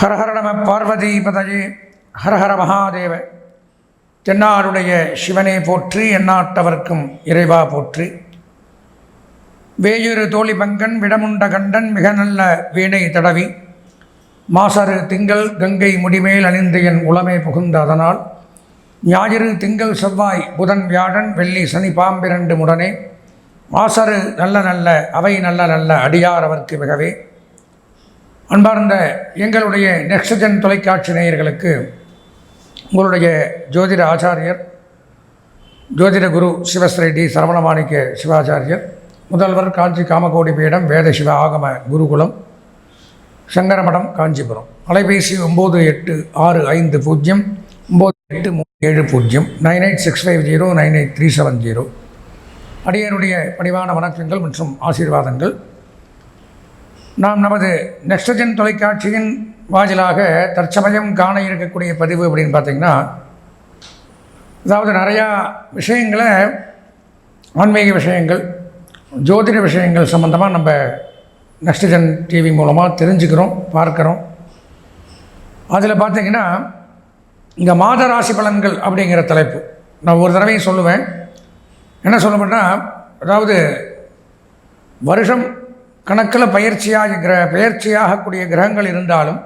ஹரஹர நம பார்வதி ஹரஹர மகாதேவ. தென்னாருடைய சிவனை போற்றி எண்ணாட்டவர்க்கும் இறைவா போற்றி. வேயுறு தோழி பங்கன் விடமுண்ட கண்டன் மிக நல்ல வீணை தடவி. மாசரு திங்கள் கங்கை முடிமேல் அணிந்து என் உளமே புகுந்த அதனால். ஞாயிறு திங்கள் செவ்வாய் புதன் வியாழன் வெள்ளி சனி பாம்பிரண்டு முடனே. மாசரு நல்ல நல்ல அவை நல்ல நல்ல அடியார் அவர்க்கு மிகவே. அன்பார்ந்த எங்களுடைய நெக்ஸ்டஜன் தொலைக்காட்சி நேயர்களுக்கு உங்களுடைய ஜோதிட ஆச்சாரியர் ஜோதிட குரு சிவஸ்ரீ டி சரவணமாணிக்க சிவாச்சாரியர் முதல்வர் காஞ்சி காமகோடி பீடம் வேத சிவ ஆகம குருகுலம் சங்கரமடம் காஞ்சிபுரம். அலைபேசி ஒம்பது எட்டு ஆறு ஐந்து பூஜ்ஜியம் ஒம்பது எட்டு மூணு ஏழு பூஜ்ஜியம் nine eight six five zero nine eight three seven zero. அடியனுடைய பணிவான வணக்கங்கள் மற்றும் ஆசீர்வாதங்கள். நாம் நமது நெக்ஸ்டஜன் தொலைக்காட்சியின் வாயிலாக தற்சமயம் காண இருக்கக்கூடிய பதிவு அப்படின்னு பார்த்திங்கன்னா அதாவது நிறையா விஷயங்களை ஆன்மீக விஷயங்கள் ஜோதிட விஷயங்கள் சம்மந்தமாக நம்ம நெக்ஸ்டஜன் டிவி மூலமாக தெரிஞ்சுக்கிறோம் பார்க்குறோம். அதில் பார்த்திங்கன்னா இங்கே மாத ராசி பலன்கள் அப்படிங்கிற தலைப்பு. நான் ஒரு தடவையும் சொல்லுவேன். என்ன சொல்லுவேன்னா அதாவது வருஷம் கணக்கில் பயிற்சியாக கிர பயிற்சியாகக்கூடிய கிரகங்கள் இருந்தாலும்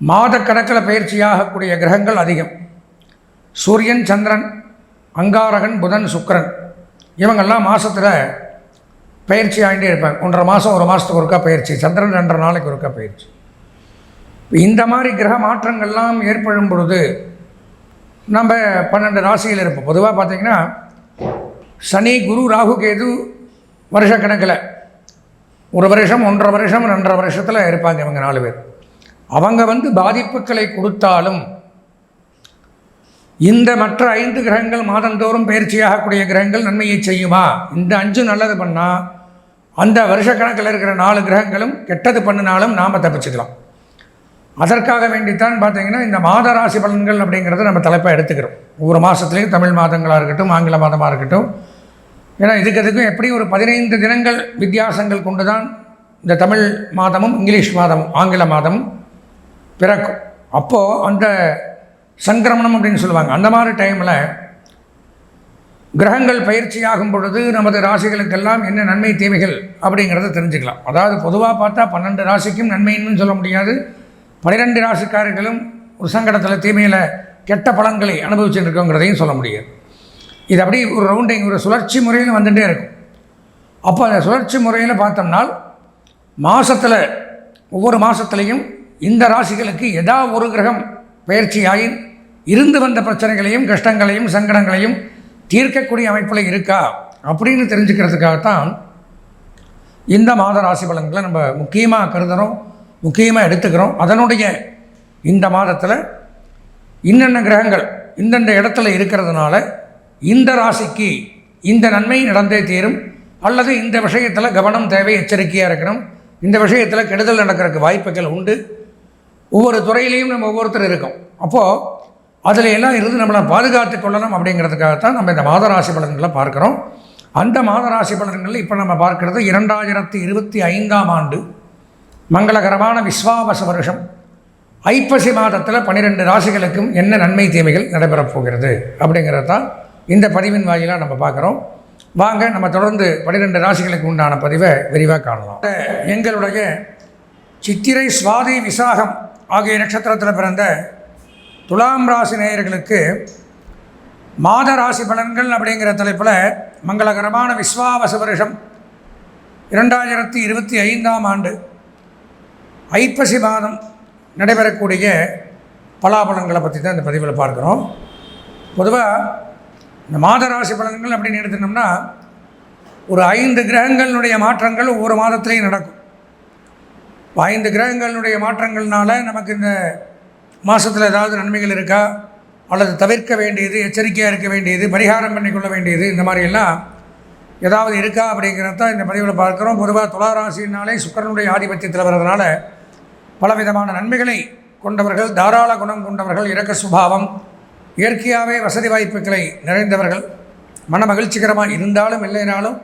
மாத கணக்கில் பயிற்சியாகக்கூடிய கிரகங்கள் அதிகம். சூரியன் சந்திரன் அங்காரகன் புதன் சுக்கிரன் இவங்கெல்லாம் மாதத்தில் பயிற்சி ஆகிட்டே இருப்பாங்க. ஒன்றரை மாதம் ஒரு மாதத்துக்கு ஒருக்கா பயிற்சி சந்திரன் ரெண்டரை நாளைக்கு ஒருக்கா பயிற்சி. இந்த மாதிரி கிரக மாற்றங்கள்லாம் ஏற்படும் பொழுது நம்ம பன்னெண்டு ராசியில் இருப்போம். பொதுவாக பார்த்திங்கன்னா சனி குரு ராகு கேது வருஷக்கணக்கில் ஒரு வருஷம் ஒன்றரை வருஷம் ரெண்டரை வருஷத்தில் இருப்பாங்க இவங்க நாலு பேர். அவங்க வந்து பாதிப்புகளை கொடுத்தாலும் இந்த மற்ற ஐந்து கிரகங்கள் மாதந்தோறும் பயிற்சியாகக்கூடிய கிரகங்கள் நன்மையை செய்யுமா? இந்த அஞ்சு நல்லது பண்ணால் அந்த வருஷக்கணக்கில் இருக்கிற நாலு கிரகங்களும் கெட்டது பண்ணினாலும் நாம் தப்பிச்சுக்கலாம். அதற்காக வேண்டித்தான் பார்த்தீங்கன்னா இந்த மாத ராசி பலன்கள் அப்படிங்கிறத நம்ம தலைப்பாக எடுத்துக்கிறோம். ஒவ்வொரு மாதத்துலேயும் தமிழ் மாதங்களாக இருக்கட்டும் ஆங்கில மாதமாக இருக்கட்டும் ஏன்னா இதுக்கு அதுக்கும் எப்படி ஒரு பதினைந்து தினங்கள் வித்தியாசங்கள் கொண்டு தான் இந்த தமிழ் மாதமும் இங்கிலீஷ் மாதமும் ஆங்கில மாதமும் பிறக்கும். அப்போது அந்த சங்கிரமணம் அப்படின்னு சொல்லுவாங்க. அந்த மாதிரி டைமில் கிரகங்கள் பயிற்சியாகும் பொழுது நமது ராசிகளுக்கெல்லாம் என்ன நன்மை தீமைகள் அப்படிங்கிறத தெரிஞ்சுக்கலாம். அதாவது பொதுவாக பார்த்தா பன்னெண்டு ராசிக்கும் நன்மைன்னு சொல்ல முடியாது. பனிரெண்டு ராசிக்காரர்களும் ஒரு சங்கடத்தில் தீமையில் கெட்ட பலன்களை அனுபவிச்சுட்டு இருக்கோங்கிறதையும் சொல்ல முடியாது. இது அப்படி ஒரு ரவுண்டிங் ஒரு சுழற்சி முறையில் வந்துகிட்டே இருக்கும். அப்போ அந்த சுழற்சி முறையில் பார்த்தோம்னால் மாதத்தில் ஒவ்வொரு மாதத்துலேயும் இந்த ராசிகளுக்கு எதா ஒரு கிரகம் பயிற்சியாகி இருந்து வந்த பிரச்சனைகளையும் கஷ்டங்களையும் சங்கடங்களையும் தீர்க்கக்கூடிய அமைப்பில் இருக்கா அப்படின்னு தெரிஞ்சுக்கிறதுக்காகத்தான் இந்த மாத ராசி பலன்களை நம்ம முக்கியமாக கருதுகிறோம் முக்கியமாக எடுத்துக்கிறோம். அதனுடைய இந்த மாதத்தில் இன்னென்ன கிரகங்கள் இந்தந்த இடத்துல இருக்கிறதுனால இந்த ராசிக்கு இந்த நன்மை நடந்தே தீரும். அல்லது இந்த விஷயத்தில் கவனம் தேவை எச்சரிக்கையாக இருக்கணும். இந்த விஷயத்தில் கெடுதல் நடக்கிறதுக்கு வாய்ப்புகள் உண்டு. ஒவ்வொரு துறையிலையும் நம்ம ஒவ்வொருத்தர் இருக்கோம். அப்போது அதில் எல்லாம் இருந்து நம்மளை பாதுகாத்து கொள்ளணும் அப்படிங்கிறதுக்காகத்தான் நம்ம இந்த மாதராசி பலன்களை பார்க்குறோம். அந்த மாதராசி பலன்களில் இப்போ நம்ம பார்க்குறது இரண்டாயிரத்தி இருபத்தி ஐந்தாம் ஆண்டு மங்களகரமான விஸ்வாவச வருஷம். ஐப்பசி மாதத்தில் பன்னிரெண்டு ராசிகளுக்கும் என்ன நன்மை தீமைகள் நடைபெறப் போகிறது அப்படிங்கிறது தான் இந்த பதிவின் வாயிலாக நம்ம பார்க்குறோம். வாங்க நம்ம தொடர்ந்து பனிரெண்டு ராசிகளுக்கு உண்டான பதிவை விரிவாக காணலாம். எங்களுடைய சித்திரை சுவாதி விசாகம் ஆகிய நட்சத்திரத்தில் பிறந்த துலாம் ராசி நேயர்களுக்கு மாத ராசி பலன்கள் அப்படிங்கிற தலைப்பில் மங்களகரமான விஸ்வாவச வருஷம் இரண்டாயிரத்தி இருபத்தி ஐந்தாம் ஆண்டு ஐப்பசி மாதம் நடைபெறக்கூடிய பலாபலன்களை பற்றி தான் இந்த பதிவில் பார்க்குறோம். பொதுவாக இந்த மாத ராசி பலன்கள் அப்படின்னு எடுத்துட்டோம்னா ஒரு ஐந்து கிரகங்களுடைய மாற்றங்கள் ஒவ்வொரு மாதத்துலேயும் நடக்கும். ஐந்து கிரகங்களுடைய மாற்றங்கள்னால நமக்கு இந்த மாதத்தில் ஏதாவது நன்மைகள் இருக்கா? அல்லது தவிர்க்க வேண்டியது எச்சரிக்கையாக இருக்க வேண்டியது பரிகாரம் பண்ணிக்கொள்ள வேண்டியது இந்த மாதிரியெல்லாம் ஏதாவது இருக்கா அப்படிங்கிறத இந்த பதிவில் பார்க்குறோம். பொதுவாக துளாராசினாலே சுக்கரனுடைய ஆதிபத்தியத்தில் வர்றதுனால பலவிதமான நன்மைகளை கொண்டவர்கள் தாராள குணம் கொண்டவர்கள் இறக்க சுபாவம் இயற்கையாகவே வசதி வாய்ப்புகளை நிறைந்தவர்கள் மன மகிழ்ச்சிகரமாக இருந்தாலும் இல்லைனாலும்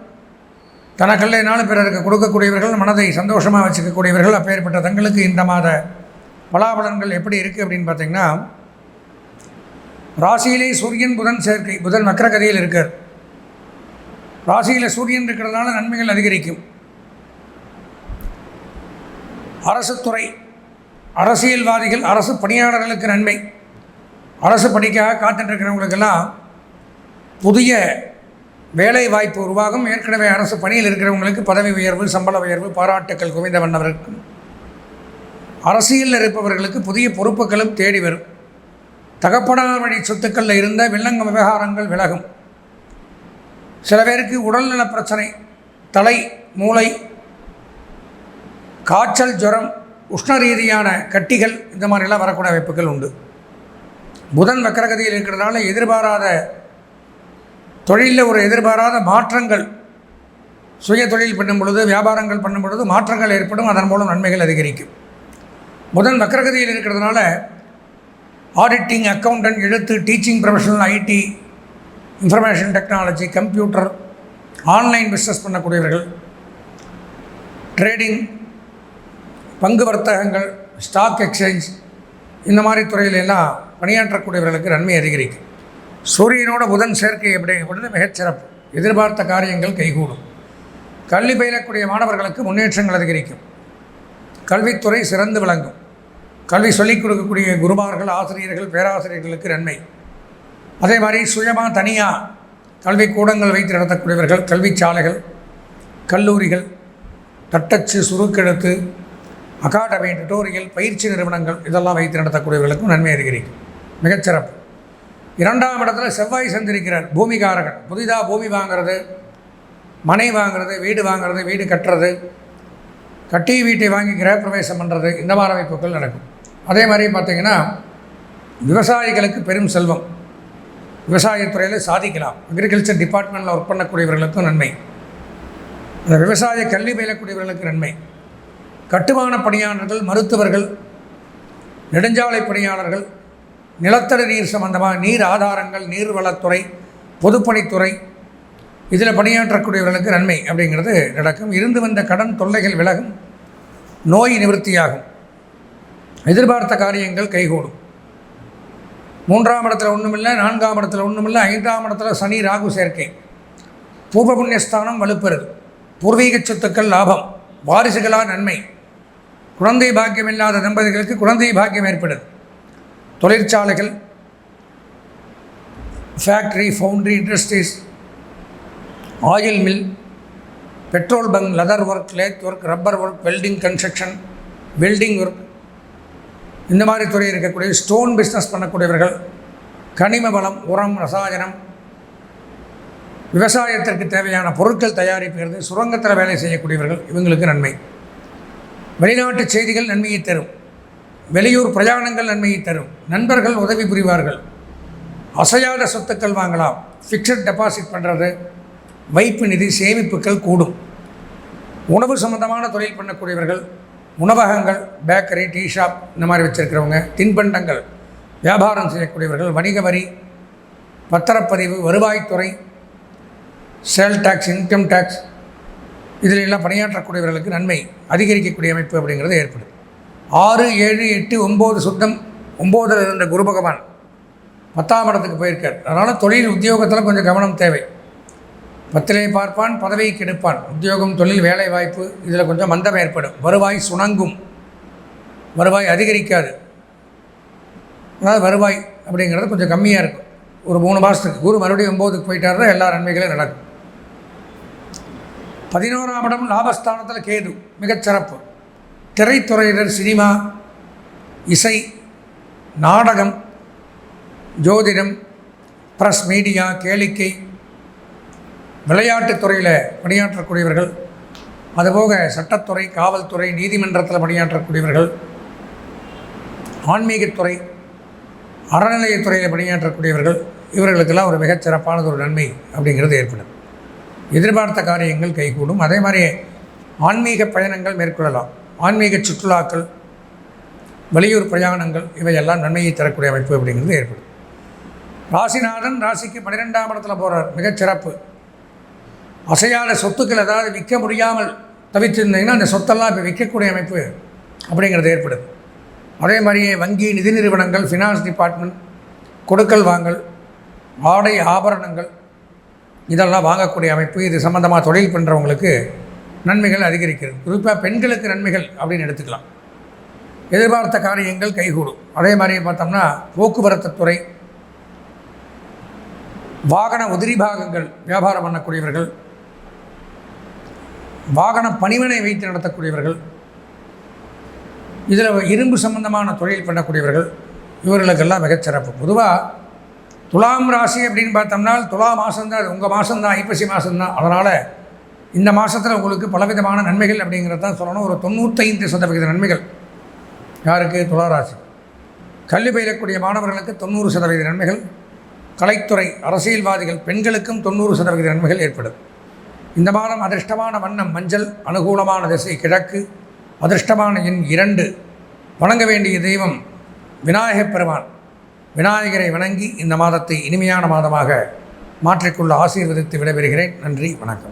தனக்கல்லைனாலும் பிறருக்கு கொடுக்கக்கூடியவர்கள் மனதை சந்தோஷமாக வச்சுக்கக்கூடியவர்கள் அப்பேற்பட்ட தங்களுக்கு இந்த மாத பலாபலன்கள் எப்படி இருக்குது அப்படின்னு பார்த்தீங்கன்னா ராசியிலே சூரியன் புதன் சேர்க்கை புதன் வக்கரகதியில் இருக்கார். ராசியில் சூரியன் இருக்கிறதுனால நன்மைகள் அதிகரிக்கும். அரசு துறை அரசியல்வாதிகள் அரசு பணியாளர்களுக்கு நன்மை. அரசு பணிக்காக காத்துட்ருக்கிறவங்களுக்கெல்லாம் புதிய வேலை வாய்ப்பு உருவாகும். ஏற்கனவே அரசு பணியில் இருக்கிறவங்களுக்கு பதவி உயர்வு சம்பள உயர்வு பாராட்டுக்கள் குவிந்த வண்ணவருக்கும் அரசியலில் இருப்பவர்களுக்கு புதிய பொறுப்புகளும் தேடி வரும். தகப்பனார் வழி சொத்துக்களில் இருந்த வில்லங்க விவகாரங்கள் விலகும். சில பேருக்கு உடல்நல பிரச்சனை தலை மூளை காய்ச்சல் ஜுரம் உஷ்ண ரீதியான கட்டிகள் இந்த மாதிரிலாம் வரக்கூடிய வாய்ப்புகள் உண்டு. புதன் வக்கரகதியில் இருக்கிறதுனால எதிர்பாராத தொழிலில் ஒரு எதிர்பாராத மாற்றங்கள். சுய தொழில் பண்ணும் பொழுது வியாபாரங்கள் பண்ணும் பொழுது மாற்றங்கள் ஏற்படும் அதன் மூலம் நன்மைகள் அதிகரிக்கும். புதன் வக்கரகதியில் இருக்கிறதுனால ஆடிட்டிங் அக்கௌண்டன்ட் எழுத்து teaching professional IT information technology computer online business பண்ணக்கூடியவர்கள் trading பங்கு வர்த்தகங்கள் ஸ்டாக் எக்ஸ்சேஞ்ச் இந்த மாதிரி துறையிலெல்லாம் பணியாற்றக்கூடியவர்களுக்கு நன்மை அதிகரிக்கும். சூரியனோட புதன் சேர்க்கை அப்படிங்கிறது மிகச்சிறப்பு எதிர்பார்த்த காரியங்கள் கைகூடும். கல்வி பயிலக்கூடிய மாணவர்களுக்கு முன்னேற்றங்கள் அதிகரிக்கும். கல்வித்துறை சிறந்து விளங்கும். கல்வி சொல்லிக் கொடுக்கக்கூடிய குருமார்கள் ஆசிரியர்கள் பேராசிரியர்களுக்கு நன்மை. அதே மாதிரி சுயமாக தனியாக கல்வி கூடங்கள் வைத்து நடத்தக்கூடியவர்கள் கல்வி சாலைகள் கல்லூரிகள் தட்டச்சு சுருக்கெழுத்து அகாடமி டுட்டோரியல் பயிற்சி நிறுவனங்கள் இதெல்லாம் வைத்து நடத்தக்கூடியவர்களுக்கும் நன்மை அதிகரிக்கும் மிகச்சிறப்பு. இரண்டாம் இடத்துல செவ்வாய் சந்திருக்கிறார். பூமிகாரகன். புதிதாக பூமி வாங்கிறது மனை வாங்குறது வீடு வாங்குறது வீடு கட்டுறது கட்டி வீட்டை வாங்கி கிரகப்பிரவேசம் பண்ணுறது இந்த மாதிரி அமைப்புகள் நடக்கும். அதே மாதிரி பார்த்திங்கன்னா விவசாயிகளுக்கு பெரும் செல்வம். விவசாயத்துறையில் சாதிக்கலாம். அக்ரிகல்ச்சர் டிபார்ட்மெண்ட்டில் ஒர்க் பண்ணக்கூடியவர்களுக்கும் நன்மை. விவசாய கல்வி பயிலக்கூடியவர்களுக்கு நன்மை. கட்டுமான பணியாளர்கள் மருத்துவர்கள் நெடுஞ்சாலை பணியாளர்கள் நிலத்தடி நீர் சம்பந்தமாக நீர் ஆதாரங்கள் நீர்வளத்துறை பொதுப்பணித்துறை இதில் பணியாற்றக்கூடியவர்களுக்கு நன்மை அப்படிங்கிறது நடக்கும். இருந்து வந்த கடன் தொல்லைகள் விலகும் நோய் நிவர்த்தியாகும். எதிர்பார்த்த காரியங்கள் கைகூடும். மூன்றாம் இடத்துல ஒன்றுமில்லை நான்காம் இடத்துல ஒன்றுமில்லை ஐந்தாம் இடத்துல சனி ராகு சேர்க்கை. பூர்வ புண்ணியஸ்தானம் வலுப்பெறுது. பூர்வீக சொத்துக்கள் லாபம் வாரிசுகளாக நன்மை. குழந்தை பாக்கியம் இல்லாத தம்பதிகளுக்கு குழந்தை பாக்கியம் ஏற்படுது. தொழிற்சாலைகள் factory foundry industries oil mill petrol bunk leather work lathe work rubber work welding construction welding work இந்த மாதிரி துறை இருக்கக்கூடிய ஸ்டோன் பிஸ்னஸ் பண்ணக்கூடியவர்கள் கனிம வளம் உரம் ரசாயனம் விவசாயத்திற்கு தேவையான பொருட்கள் தயாரிப்புகிறது சுரங்கத்தில் வேலை செய்யக்கூடியவர்கள் இவங்களுக்கு நன்மை. வெளிநாட்டு செய்திகள் நன்மையை தரும். வெளியூர் பிரயாணங்கள் நன்மையை தரும். நண்பர்கள் உதவி புரிவார்கள். அசையாத சொத்துக்கள் வாங்கலாம். ஃபிக்ஸட் டெபாசிட் பண்ணுறது வைப்பு நிதி சேமிப்புகள் கூடும். உணவு சம்பந்தமான தொழில் பண்ணக்கூடியவர்கள் உணவகங்கள் பேக்கரி டீ ஷாப் இந்த மாதிரி வச்சுருக்கிறவங்க தின்பண்டங்கள் வியாபாரம் செய்யக்கூடியவர்கள் வணிக வரி பத்திரப்பதிவு வருவாய்த்துறை சேல் டேக்ஸ் இன்கம் டேக்ஸ் இதில் எல்லாம் பணியாற்றக்கூடியவர்களுக்கு நன்மை அதிகரிக்கக்கூடிய அமைப்பு அப்படிங்கிறது ஏற்படும். ஆறு ஏழு எட்டு ஒம்பது சுத்தம் ஒம்போதில் இருந்த குரு பகவான் பத்தாம் இடத்துக்கு போயிருக்கார். அதனால் தொழில் உத்தியோகத்தில் கொஞ்சம் கவனம் தேவை. பத்திலே பார்ப்பான் பதவியை கெடுப்பான். உத்தியோகம் தொழில் வேலை வாய்ப்பு இதில் கொஞ்சம் மந்தம் ஏற்படும். வருவாய் சுணங்கும். வருவாய் அதிகரிக்காது. அதாவது வருவாய் அப்படிங்கிறது கொஞ்சம் கம்மியாக இருக்கும். ஒரு மூணு மாதத்துக்கு குரு மறுபடியும் ஒம்போதுக்கு போயிட்டாருன்னா எல்லா நன்மைகளும் நடக்கும். பதினோராம் இடம் லாபஸ்தானத்தில் கேது மிகச்சிறப்பு. திரைத்துறையினர் சினிமா இசை நாடகம் ஜோதிடம் ப்ரெஸ் மீடியா கேளிக்கை விளையாட்டுத் துறையில் பணியாற்றக்கூடியவர்கள் அதுபோக சட்டத்துறை காவல்துறை நீதிமன்றத்தில் பணியாற்றக்கூடியவர்கள் ஆன்மீகத்துறை அறநிலையத்துறையில் பணியாற்றக்கூடியவர்கள் இவர்களுக்கெல்லாம் ஒரு மிகச்சிறப்பானது ஒரு நன்மை அப்படிங்கிறது ஏற்படும் எதிர்பார்த்த காரியங்கள் கைகூடும். அதே மாதிரி ஆன்மீக பயணங்கள் மேற்கொள்ளலாம். ஆன்மீக சுற்றுலாக்கள் வெளியூர் பிரயாணங்கள் இவையெல்லாம் நன்மையை தரக்கூடிய அமைப்பு அப்படிங்கிறது ஏற்படும். ராசிநாதன் ராசிக்கு பன்னிரெண்டாம் இடத்துல போகிறார் மிகச்சிறப்பு அசையாத சொத்துக்கள் ஏதாவது விற்க முடியாமல் தவித்திருந்தீங்கன்னா அந்த சொத்தெல்லாம் இப்போ விற்கக்கூடிய அமைப்பு அப்படிங்கிறது ஏற்படுது. அதே மாதிரியே வங்கி நிதி நிறுவனங்கள் ஃபினான்ஸ் டிபார்ட்மெண்ட் கொடுக்கல் வாங்கல் ஆடை ஆபரணங்கள் இதெல்லாம் வாங்கக்கூடிய அமைப்பு இது சம்மந்தமாக தொழில் பண்ணுறவங்களுக்கு நன்மைகள் அதிகரிக்கிறது. குறிப்பாக பெண்களுக்கு நன்மைகள் அப்படின்னு எடுத்துக்கலாம். எதிர்பார்த்த காரியங்கள் கைகூடும். அதே மாதிரி பார்த்தோம்னா போக்குவரத்து துறை வாகன உதிரி பாகங்கள் வியாபாரம் பண்ணக்கூடியவர்கள் வாகன பணிவனை வைத்து நடத்தக்கூடியவர்கள் இதில் இரும்பு சம்பந்தமான தொழில் பண்ணக்கூடியவர்கள் இவர்களுக்கெல்லாம் மிகச்சிறப்பு. பொதுவாக துலாம் ராசி அப்படின்னு பார்த்தோம்னா துலா மாதம்தான் அது உங்கள் மாதம்தான் ஐப்பசி மாதம்தான் அதனால் இந்த மாதத்தில் உங்களுக்கு பலவிதமான நன்மைகள் அப்படிங்கிறது தான் சொல்லணும். ஒரு தொண்ணூத்தைந்து சதவிகித நன்மைகள். யாருக்கு? துலா ராசி. கல்வி பயிலக்கூடிய மாணவர்களுக்கு தொண்ணூறு சதவீத நன்மைகள். கலைத்துறை அரசியல்வாதிகள் பெண்களுக்கும் தொண்ணூறு சதவிகித நன்மைகள் ஏற்படும். இந்த மாதம் அதிர்ஷ்டமான வண்ணம் மஞ்சள் அனுகூலமான திசை கிழக்கு அதிர்ஷ்டமான எண் இரண்டு. வணங்க வேண்டிய தெய்வம் விநாயகப் பெருமான். விநாயகரை வணங்கி இந்த மாதத்தை இனிமையான மாதமாக மாற்றிக்கொள்ள ஆசீர்வதித்து விடைபெறுகிறேன். நன்றி வணக்கம்.